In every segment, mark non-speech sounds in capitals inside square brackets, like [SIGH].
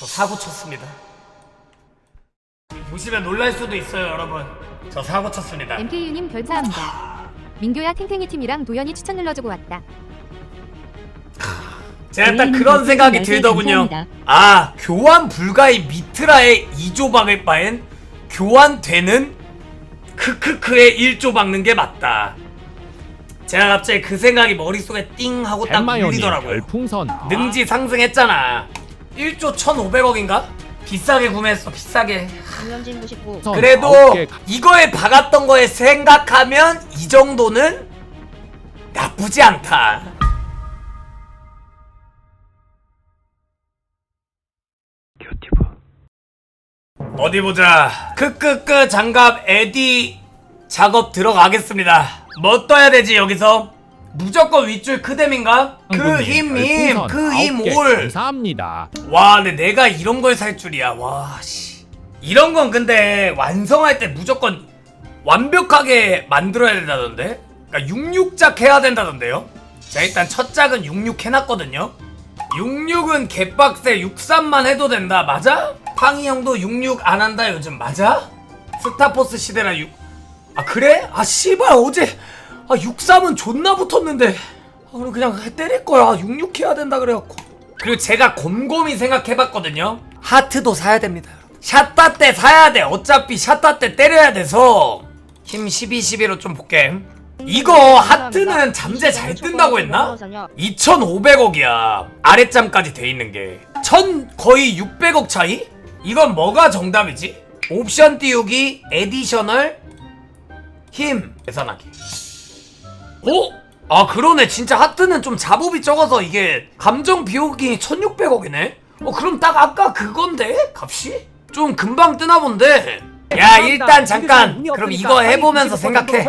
저 사고 쳤습니다. 보시면 놀랄 수도 있어요, 여러분. 저 사고 쳤습니다. MKU님 별차합니다. 민교야 탱탱이 팀이랑 도연이 추천 눌러주고 왔다. 제가 딱 그런 그 생각이 들더군요. 아, 교환 불가의 미트라의 2조 박을 바엔 교환되는 크크크의 1조 박는 게 맞다. 제가 갑자기 그 생각이 머릿속에 띵 하고 딱 울리더라고요. 별풍선 능지 상승했잖아. 1조 1,500억인가? 비싸게 구매했어, 비싸게. 김현진 99 선 그래도 아홉 개 이거에 박았던 거에 생각하면 이 정도는 나쁘지 않다. 어디 보자. 크크크 장갑 에디 작업 들어가겠습니다. 뭐 떠야 되지 여기서? 무조건 윗줄 크뎀인가? 그힘 힘, 별풍선 그힘 아홉 개 올. 감사합니다. 와, 근데 내가 이런 걸 살 줄이야. 와, 씨. 이런 건 근데 완성할 때 무조건 완벽하게 만들어야 된다던데? 그러니까 66작 해야 된다던데요? 자, 일단 첫 작은 66 해놨거든요? 66은 개빡세 63만 해도 된다. 맞아? 팡이 형도 66 안 한다 요즘 맞아? 스타포스 시대라 6. 아, 그래? 아, 씨발, 어제. 아, 63은 존나 붙었는데. 아, 그럼 그냥 때릴 거야. 66 해야 된다 그래갖고. 그리고 제가 곰곰이 생각해봤거든요. 하트도 사야 됩니다. 샷다 때 사야 돼. 어차피 샷다 때 때려야 돼서. 힘 12, 11로 좀 볼게. 이거 하트는 잠재 잘 뜬다고 했나? 2,500억이야. 아랫잠까지 돼 있는 게. 천 거의 600억 차이? 이건 뭐가 정답이지? 옵션 띄우기, 에디셔널, 힘, 계산하기. 어? 아 그러네 진짜 하트는 좀 잡업이 적어서 이게 감정 비용이 1600억이네 어 그럼 딱 아까 그건데 값이? 좀 금방 뜨나 본데 야 일단 잠깐 그럼 이거 해보면서 생각해.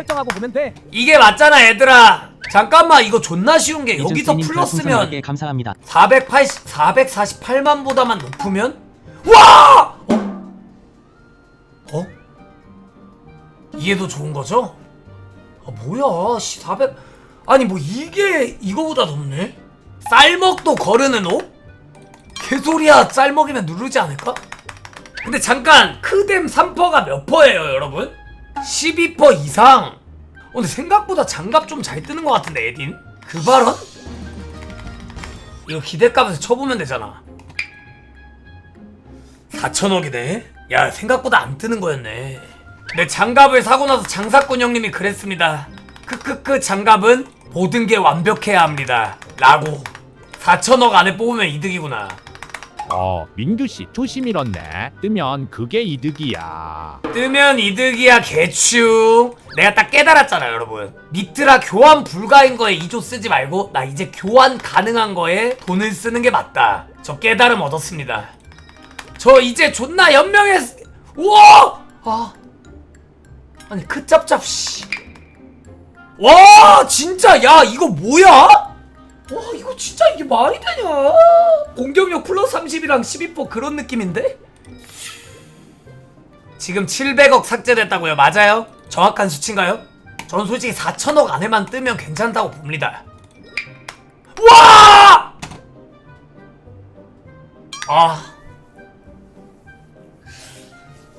이게 맞잖아 얘들아 잠깐만 이거 존나 쉬운 게 여기서 10개 감사합니다. 480, 448만 보다만 높으면 와! 어? 어? 이게 더 좋은 거죠? 아 뭐야 씨 400... 아니 뭐 이게 이거보다 높네? 쌀먹도 거르는 옷? 개소리야 쌀먹이면 누르지 않을까? 근데 잠깐 크뎀 3퍼가 몇 퍼예요 여러분? 12퍼 이상 어, 근데 생각보다 장갑 좀 잘 뜨는 것 같은데 에딘? 그 발언? 이거 기대값에서 쳐보면 되잖아 4천억이네 야 생각보다 안 뜨는 거였네 내 장갑을 사고 나서 장사꾼 형님이 그랬습니다. 크크크 장갑은 모든 게 완벽해야 합니다. 라고. 4천억 안에 뽑으면 이득이구나. 어 민규 씨 초심 잃었네. 뜨면 그게 이득이야. 뜨면 이득이야 개추. 내가 딱 깨달았잖아 여러분. 미트라 교환 불가인 거에 2조 쓰지 말고 나 이제 교환 가능한 거에 돈을 쓰는 게 맞다. 저 깨달음 얻었습니다. 저 이제 존나 연명했 우와! 아 아니 그 짭짭 씨 와 진짜 야 이거 뭐야 와 이거 진짜 이게 말이 되냐 공격력 플러스 30이랑 12% 그런 느낌인데 지금 700억 삭제됐다고요? 맞아요? 정확한 수치인가요? 전 솔직히 4천억 안에만 뜨면 괜찮다고 봅니다. 와! 아.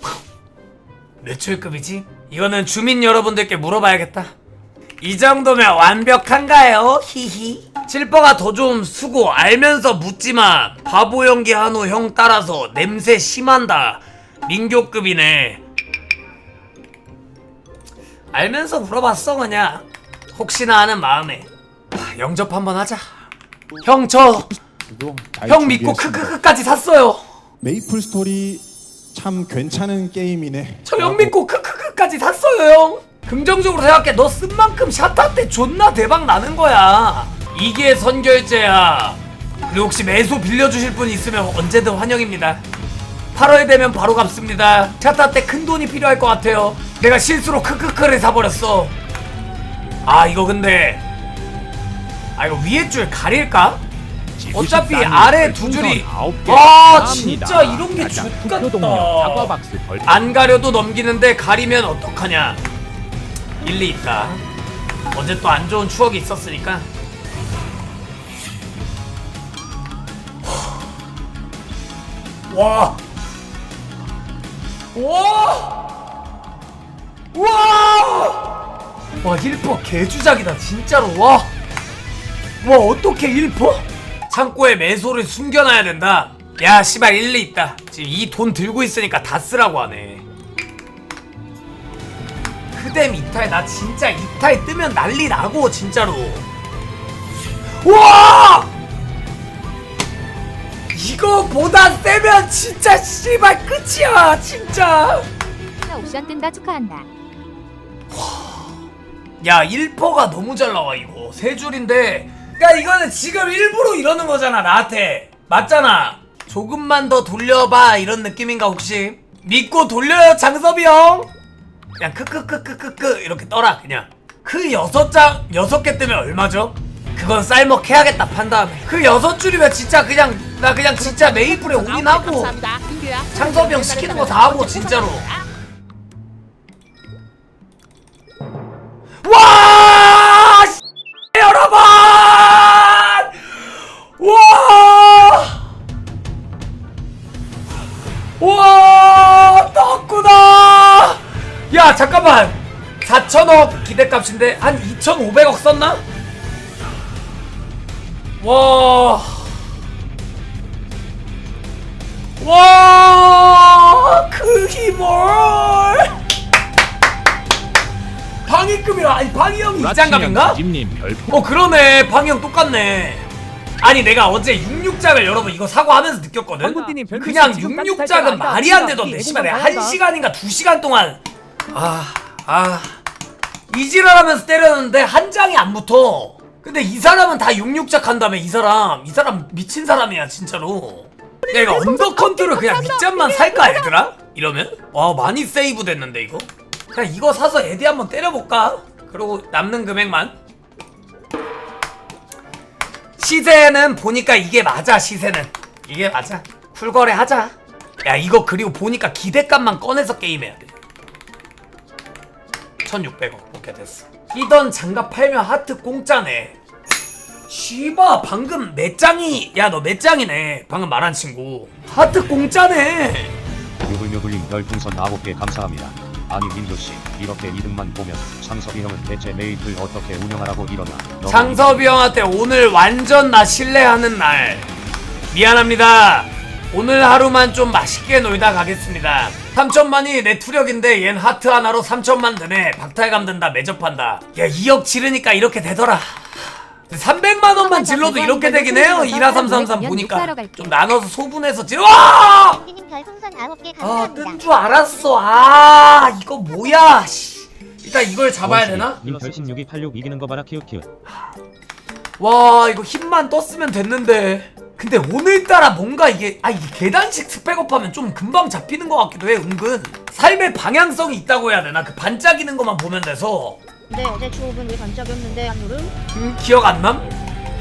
[LAUGHS] 몇 초급이지? 이거는 주민 여러분들께 물어봐야겠다. 이 정도면 완벽한가요? 히히. 칠퍼가 더 좀 수고 알면서 묻지마. 바보 연기 한우 형 따라서 냄새 심한다. 민교급이네. 알면서 물어봤어 그냥. 혹시나 하는 마음에. 아, 영접 한번 하자. 형 저 형 믿고 크크크까지 샀어요. 메이플 스토리 참 괜찮은 게임이네. 저 형 믿고 크크 크까지 샀어요 형. 긍정적으로 생각해. 너 쓴 만큼 샷할 때 존나 대박 나는 거야. 이게 선결제야. 그리고 혹시 매수 빌려주실 분 있으면 언제든 환영입니다. 8월 되면 바로 갚습니다. 샷할 때 큰 돈이 필요할 것 같아요. 내가 실수로 크크크를 사버렸어. 아 이거 근데 아 이거 위에 줄 가릴까? 어차피 아래 두 줄이- 아. 진짜 이런 게 벌. 안 가려도 넘기는데 가리면 어떡하냐 일리 있다 어제 또 안 좋은 추억이 있었으니까 와. 와. 와. 와 1퍼 개주작이다 진짜로 와. 와 어떻게 1퍼? 창고에 매소를 숨겨놔야 된다. 야 씨발 일리 있다. 지금 이 돈 들고 있으니까 다 쓰라고 하네. 크뎀 이탈 나 진짜 이탈 뜨면 난리 나고 진짜로. 와! 이거보다 세면 진짜 씨발 끝이야 진짜. 나 옵션 뜬다 축하한다. 야 1퍼가 너무 잘 나와 이거 세 줄인데 그러니까 이거는 지금 일부러 이러는 거잖아 나한테. 맞잖아. 조금만 더 돌려봐 이런 느낌인가 혹시? 믿고 돌려요 장섭이 형. 그냥 크크크크크크 이렇게 떠라 그냥. 그 여섯 장 여섯 개 뜨면 얼마죠? 그건 쌀먹 해야겠다 판 다음에 그 여섯 줄이면 진짜 그냥 나 그냥 진짜 메이플에 올인하고. 창섭이 형 시키는 거 다 하고 진짜로 잠깐만. 4천억 기대값인데 한 2,500억 썼나? 와. 와! 그 힘을! 방위급이라 아니 방위 형이 이장갑인가? 집님 별풍 어 그러네 방위 형 똑같네 아니 내가 어제 66작을 여러분 이거 사고하면서 느꼈거든 황군띠님 그냥 지금 따뜻할 66작은 때가 말이. 안 되던데 씨발 내가 애공감 1시간인가 2시간 동안 아 아. 이지랄하면서 때렸는데 한 장이 안 붙어. 근데 이 사람은 다 66작 한다며 이 사람 이 사람 미친 사람이야 진짜로. 야 이거 언더 컨트롤 그냥 밑장만 살까 얘들아? 이러면? 와 많이 세이브 됐는데 이거? 그냥 이거 사서 에디 한번 때려볼까? 그리고 남는 금액만. 시세는 보니까 이게 맞아 시세는. 이게 맞아. 쿨거래 하자. 야 이거 그리고 보니까 기대값만 꺼내서 게임해야 돼 1600원 오케이 됐어. 끼던 장갑 팔면 하트 공짜네. 씨바 방금 몇 장이 야너몇 장이네. 방금 말한 친구. 하트 공짜네. 요글요글님 별풍선 9개 감사합니다. 아니 민조씨 이렇게 이름만 보면 창섭이 형은 대체 메이플 어떻게 운영하라고 이러나. 장섭이 형한테 오늘 완전 나 신뢰하는 날. 미안합니다 오늘 하루만 좀 맛있게 놀다 가겠습니다 3천만이 내 투력인데 얜 하트 하나로 3천만 드네 박탈감 든다 매접한다 야 2억 지르니까 이렇게 되더라 300만 원만 질러도 이렇게 되긴 해요 12333 보니까 좀 나눠서 소분해서 질러 와! 님 별풍선 9개 아. 뜬 줄 알았어. 아, 이거 뭐야? 씨. 일단 이걸 잡아야 되나? 님 별신 6286 이기는 거 봐라 키읔키읔 와, 이거 힘만 떴으면 됐는데. 근데 오늘따라 뭔가 이게 아 이게 계단식 스펙업하면 좀 금방 잡히는 것 같기도 해 은근. 삶의 방향성이 있다고 해야 되나? 그 반짝이는 것만 보면 돼서. 근데 어제 추억은 왜 반짝였는데 안 누름? 음, 기억 안 남?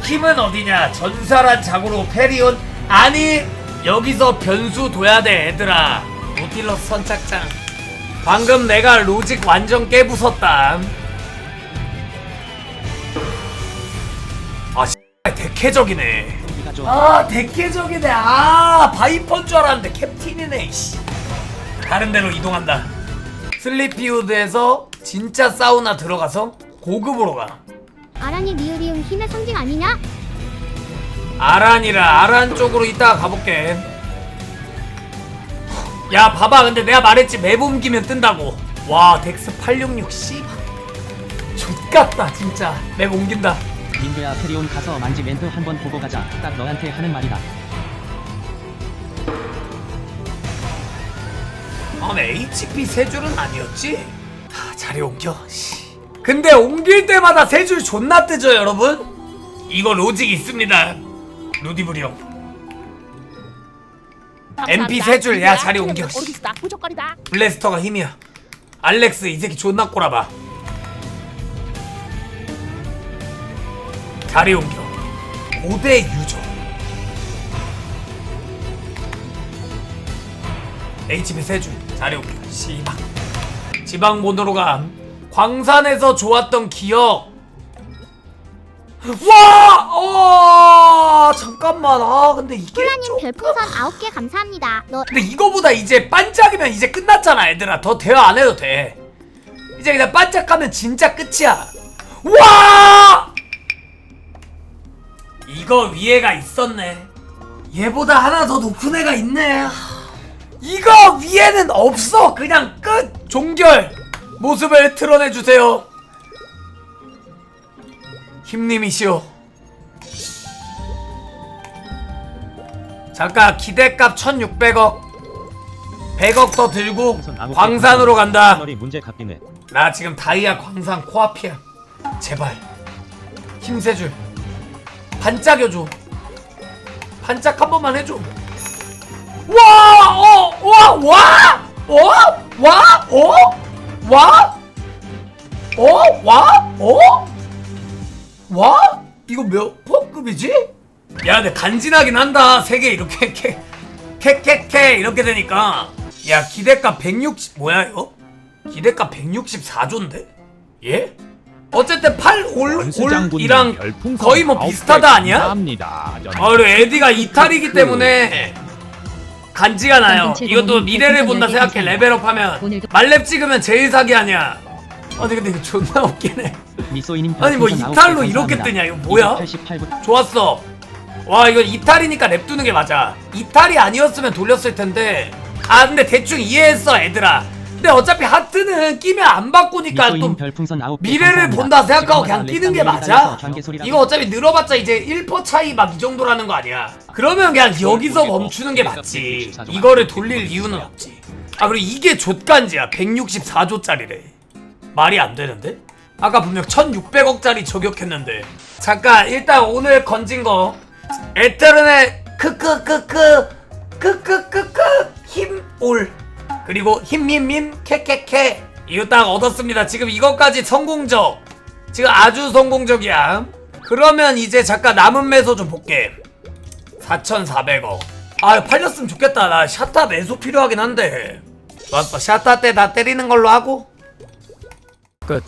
힘은 어디냐? 전사란 자고로 페리온? 아니 여기서 변수 둬야 돼 얘들아. 노틸러스 선착장. 방금 내가 로직 완전 깨부쉈다 아 씨, 대캐적이네 아 대캐적이네 아 바이퍼인 줄 알았는데 캡틴이네 이씨. 다른 데로 이동한다. 슬리피우드에서 진짜 사우나 들어가서 고급으로 가. 아란이 리으리움 힘의 상징 아니냐? 아란이라 아란 쪽으로 이따가 가볼게. 야 봐봐. 근데 내가 말했지 맵 옮기면 뜬다고. 와 덱스 866 씨발. X같다 진짜. 맵 옮긴다 민규야 페리온 가서 만지 멘트 한번 보고 가자. 딱 너한테 하는 말이다. 아 HP 세 줄은 아니었지? 하, 자리 옮겨 씨. 근데 옮길 때마다 세 줄 존나 뜨죠 여러분? 이거 로직 있습니다 루디브리 형 MP 세 줄, 야, 자리 옮겨, 씨. 블래스터가 힘이야. 알렉스 이 새끼 존나 꼬라봐. 자리 옮겨. 고대 유저. HB 세줄 자리 옮겨. 씨발. 지방 모드로 감. 광산에서 좋았던 기억. 와! 어 잠깐만 아 근데 이게 좀 별풍선 9개 감사합니다. 너 근데 이거보다 이제 반짝이면 이제 끝났잖아 얘들아 더 대화 안 해도 돼 이제 그냥 반짝하면 진짜 끝이야 와 이거 위에가 있었네. 얘보다 하나 더 높은 애가 있네. 이거 위에는 없어. 그냥 끝. 종결. 모습을 드러내 주세요. 힘님이시오. 잠깐 기대값 1600억. 100억 더 들고 광산으로. 간다. 문제 갚이네. 나 지금 다이아 광산 코앞이야. 제발. 힘세줄 반짝여줘 반짝 한 번만 해줘 와! 어! 와! 와! 어? 와? 어? 와? 어? 와? 어? 와? 이거 몇 퍼급이지? 야 근데 간지나긴 한다 세 개 이렇게 캐 캐캐캐 이렇게 되니까 야 기대값 160 뭐야 이거? 기대값 164조인데? 예? 어쨌든 8올 원수 장군님 올이랑 거의 뭐 비슷하다 아니야? 감사합니다. 아 그리고 에디가 이탈이기 때문에 간지가 나요 이것도 미래를 본다 별풍선 생각해 레벨업하면 말렙 찍으면 제일 사기 아니야 아니 근데 이거 존나 웃기네 미소이님 아니, 뭐 이탈로 9개 이렇게. 뜨냐, 이거 뭐야? 288분 좋았어. 와 이거 이탈이니까 랩 두는 게 맞아. 이탈이 아니었으면 돌렸을 텐데. 아 근데 대충 이해했어 애들아. 근데 어차피 하트는 끼면 안 바꾸니까 또 별풍선 9개 미래를. 본다 생각하고 그냥 끼는 게 맞아. 이거 어차피 늘어봤자 이제 1% 차이 막 이 정도라는 거 아니야. 그러면 그냥 여기서 멈추는 게 맞지. 이거를 돌릴 이유는 없지. 아 그리고 이게 좆간지야. 164조짜리래. 말이 안 되는데? 아까 분명 1600억짜리 저격했는데 잠깐 일단 오늘 건진 거 에테르네 크크크크 크크크크 힘올 그리고 힘힘힘 캐캐캐. 이거 딱 얻었습니다. 지금 이것까지 성공적. 지금 아주 성공적이야. 그러면 이제 잠깐 남은 매소 좀 볼게. 4,400억. 아 팔렸으면 좋겠다. 나 샤타 매수 필요하긴 한데. 좋았어 샤타 때나 때리는 걸로 하고. 끝